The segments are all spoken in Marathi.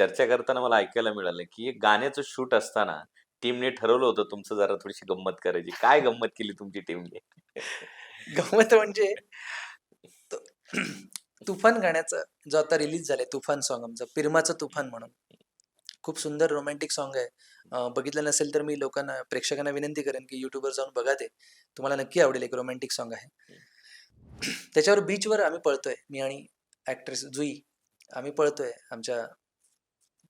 चर्चा करताना मला ऐकायला मिळालं की एक गाण्याचं शूट असताना टीमने ठरवलं होतं तुमचं जरा थोडीशी गंमत करायची. काय गंमत केली तुमची टीमने? गंमत म्हणजे तुफान गाण्याचं जो आता रिलीज झालंय तुफान सॉन्ग आमचं पिरमाचं तुफान म्हणून. खूप सुंदर रोमॅन्टिक सॉन्ग आहे. बघितलं नसेल तर मी लोकांना प्रेक्षकांना विनंती करेन की युट्यूबवर जाऊन बघा ते. तुम्हाला नक्की आवडेल एक रोमॅन्टिक सॉन्ग आहे. त्याच्यावर बीचवर आम्ही पळतोय मी आणि ऍक्ट्रेस जुई. आम्ही पळतोय आमच्या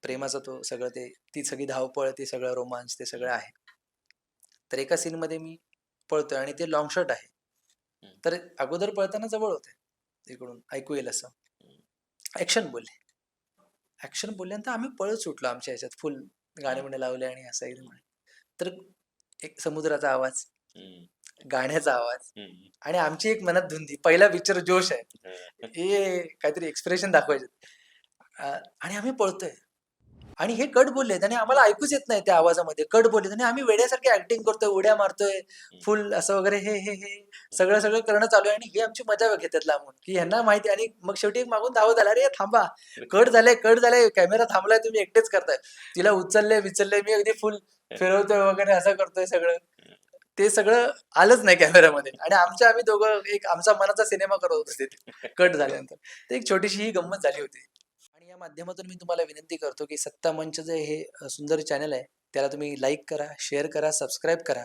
प्रेमाचा तो सगळं ते ती सगळी धावपळ ते सगळं रोमांच ते सगळं आहे. तर एका scene मध्ये मी पळतोय आणि ते लॉंग शॉट आहे. तर अगोदर पळताना जवळ होते तिकडून ऐकू येईल असं. ऍक्शन बोलले. ऍक्शन बोलल्यानंतर आम्ही पळत सुटलो आमच्या ह्याच्यात. फुल गाणे म्हणे लावले आणि असं एकदम आहे. तर एक समुद्राचा आवाज गाण्याचा आवाज आणि आमची एक मनात धुंदी. पहिला पिक्चर जोश आहे. हे काहीतरी एक्सप्रेशन दाखवायचे. आणि आम्ही पळतोय. आणि हे कट बोललेत आणि आम्हाला ऐकूच येत नाही त्या आवाजामध्ये. कट बोललेत आणि आम्ही वेड्यासारखे ऍक्टिंग करतोय उड्या मारतोय फुल असं वगैरे हे हे हे सगळं सगळं करणं चालू आहे आणि हे आमची मजा घेतात लांबून. की यांना माहिती आणि मग शेवटी एक मागून धावत आला अरे थांबा. कट झालंय कट झालंय. कॅमेरा थांबलाय तुम्ही एकटेच करताय. तिला उचलले विचलले मी अगदी फुल फिरवतोय वगैरे असं करतोय सगळं. ते सगळं आलंच नाही कॅमेरामध्ये. आणि आमच्या आम्ही दोघं एक आमचा मनाचा सिनेमा करत होतो तिथे. कट झाल्यानंतर. तर एक छोटीशी ही गंमत झाली होती. या माध्यमातून मी तुम्हाला विनंती करतो की सत्ता मंच जे हे सुंदर चॅनल आहे त्याला तुम्ही लाईक करा शेअर करा सबस्क्राईब करा.